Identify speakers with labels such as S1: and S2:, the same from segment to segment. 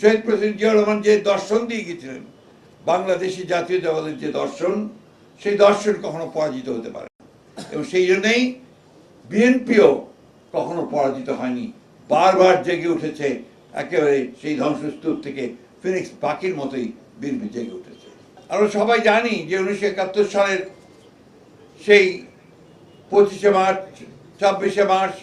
S1: শহীদ president Zia Rahman যে দর্শন দিয়ে গেছিলেন বাংলাদেশি জাতীয়তাবাদের যে দর্শন, সেই দর্শন কখনো পরাজিত হতে পারে। এবং সেই জন্যই বিএনপিও কখনো পরাজিত হয়নি বারবার জেগে উঠেছে, একেবারে সেই ধ্বংসস্তূপ থেকে ফিনিক্স পাখির মতোই বিএনপি জেগে উঠেছে আমরা সবাই জানি যে উনিশশো একাত্তর সালের সেই পঁচিশে মার্চ, ছাব্বিশে মার্চ,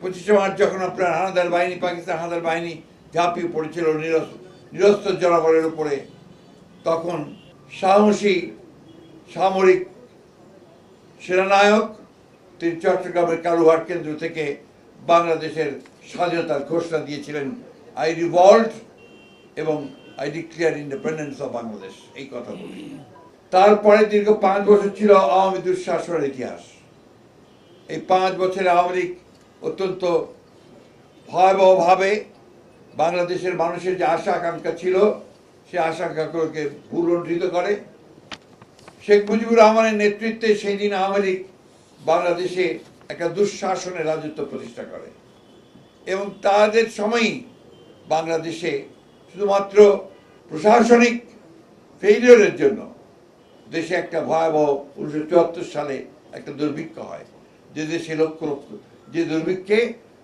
S1: পঁচিশে মার্চ যখন আপনার হানাদার বাহিনী, পাকিস্তান হানাদার বাহিনী ঝাঁপিয়ে পড়েছিল নিরস- নিরস্ত্র জনগণের উপরে। তখন সাহসী সামরিক সেনানায়ক, তিনি চট্টগ্রামের কালুহাট কেন্দ্র থেকে বাংলাদেশের স্বাধীনতার ঘোষণা দিয়েছিলেন আই রিভল্ট এবং I declare independence of Bangladesh এই কথা বলি। তারপরে দীর্ঘ পাঁচ বছর ছিল আওয়ামী দুঃশাসনের ইতিহাস। এই পাঁচ বছরে আওয়ামী লীগ অত্যন্ত ভয়াবহভাবে বাংলাদেশের মানুষের যে আশা আকাঙ্ক্ষা ছিল, সে আশা আকাঙ্ক্ষাকে করে। শেখ মুজিবুর রহমানের নেতৃত্বে সেই দিন আওয়ামী লীগ বাংলাদেশে একটা দুঃশাসনের রাজত্ব প্রতিষ্ঠা করে। এবং তাদের সময়ই বাংলাদেশে শুধুমাত্র প্রশাসনিক ফেইলিয়রের জন্য দেশে একটা ভয়াবহ উনিশশো চুয়াত্তর সালে একটা দুর্ভিক্ষ হয়। যে দেশে লক্ষ লক্ষ যে দুর্ভিক্ষে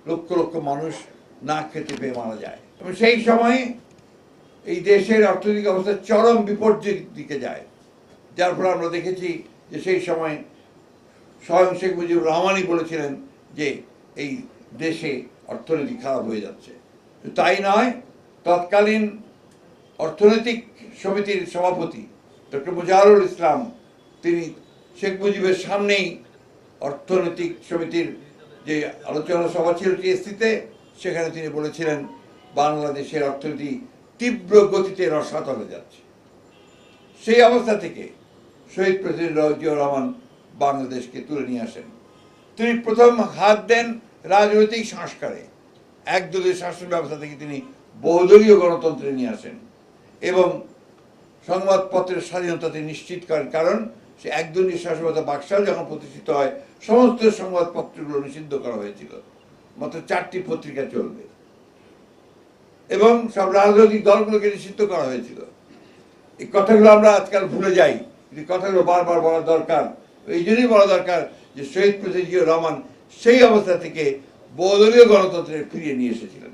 S1: লক্ষ লক্ষ মানুষ না খেতে পেয়ে মারা যায়। এবং সেই সময়ে এই দেশের অর্থনৈতিক অবস্থা চরম বিপর্যয়ের দিকে যায়। যার ফলে আমরা দেখেছি যে সেই সময় স্বয়ং শেখ মুজিবুর রহমানই বলেছিলেন যে এই দেশে অর্থনীতি খারাপ হয়ে যাচ্ছে। তাই নয়, তৎকালীন অর্থনৈতিক সমিতির সভাপতি ডক্টর মুজাহারুল ইসলাম, তিনি শেখ মুজিবের সামনেই অর্থনৈতিক সমিতির যে আলোচনা সভা ছিল টিএসসিতে, সেখানে তিনি বলেছিলেন বাংলাদেশের অর্থনীতি তীব্র গতিতে রসাতলে যাচ্ছে। সেই অবস্থা থেকে শহীদ প্রেসিডেন্ট জিয়াউর রহমান বাংলাদেশকে তুলে নিয়ে আসেন। তিনি প্রথম হাত দেন রাজনৈতিক সংস্কারে। একদলীয় শাসন ব্যবস্থা থেকে তিনি বহুদলীয় গণতন্ত্রে নিয়ে আসেন এবং সংবাদপত্রের স্বাধীনতা তিনি নিশ্চিত করেন। কারণ সে একদলীয় শাসন ব্যবস্থা বাকশাল যখন প্রতিষ্ঠিত হয়, সমস্ত সংবাদপত্রগুলো নিষিদ্ধ করা হয়েছিল। মাত্র চারটি পত্রিকা চলবে। এবং সব রাজনৈতিক দলগুলোকে নিষিদ্ধ করা হয়েছিল। এই কথাগুলো আমরা আজকাল ভুলে যাই। এই কথাগুলো বারবার বলা দরকার। এই জন্যই বলা দরকার যে শহীদ প্রেসিডেন্ট রহমান সেই অবস্থা থেকে বহুদলীয় গণতন্ত্রে ফিরিয়ে নিয়ে এসেছিলেন।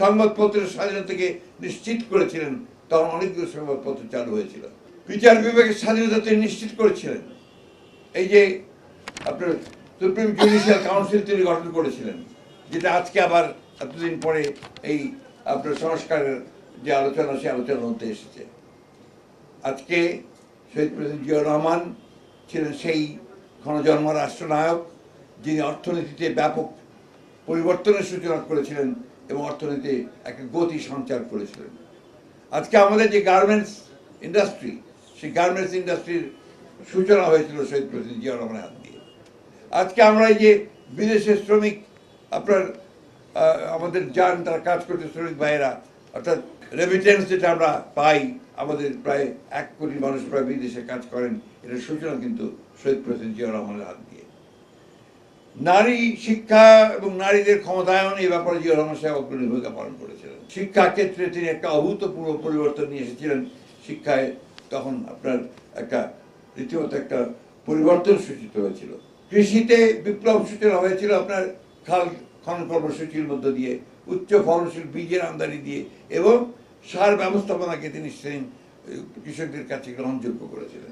S1: সংবাদপত্রের স্বাধীনতাকে নিশ্চিত করেছিলেন। তখন অনেকগুলো সংবাদপত্র চালু হয়েছিল। বিচার বিভাগের স্বাধীনতা তিনি নিশ্চিত করেছিলেন। এই যে আপনার সুপ্রিম জুডিশিয়াল কাউন্সিল তিনি গঠন করেছিলেন, যেটা আজকে আবার এতদিন পরে এই আপনার সংস্কারের যে আলোচনা, সে আলোচনার মধ্যে এসেছে। আজকে শহীদ প্রেসিডেন্ট জিয়াউর রহমান ছিলেন সেই ক্ষণজন্ম রাষ্ট্রনায়ক, যিনি অর্থনীতিতে ব্যাপক পরিবর্তনের সূচনা করেছিলেন এবং অর্থনীতিতে একটা গতি সঞ্চার করেছিলেন। আজকে আমাদের যে গার্মেন্টস ইন্ডাস্ট্রি, সেই গার্মেন্টস ইন্ডাস্ট্রির সূচনা হয়েছিল শহীদ প্রেসিডেন্ট জিয়াউর রহমানের হাত দিয়ে। আজকে আমরা এই যে বিদেশের শ্রমিক, আপনার আমাদের যান, তারা কাজ করতে শ্রমিক ভাইয়েরা। অর্থাৎ রেমিটেন্স যেটা আমরা পাই, আমাদের প্রায় এক কোটি মানুষ প্রায় বিদেশে কাজ করেন এটা সূচনা কিন্তু শহীদ প্রেসিডেন্ট জিয়াউর রহমানের হাত দিয়ে। নারী শিক্ষা এবং নারীদের ক্ষমতায়ন, এই ব্যাপারে জিয়া রহমান সাহেব অগ্রণী ভূমিকা পালন করেছিলেন। শিক্ষা ক্ষেত্রে তিনি একটা অভূতপূর্ব পরিবর্তন নিয়ে এসেছিলেন। শিক্ষায় তখন আপনার একটা রীতিমতো একটা পরিবর্তন সূচিত হয়েছিল। কৃষিতে বিপ্লব সূচনা হয়েছিল আপনার খাল খনন কর্মসূচির মধ্য দিয়ে, উচ্চ ফলনশীল বীজের আমদানি দিয়ে এবং সার ব্যবস্থাপনাকে তিনি কৃষকদের কাছে গ্রহণযোগ্য করেছিলেন।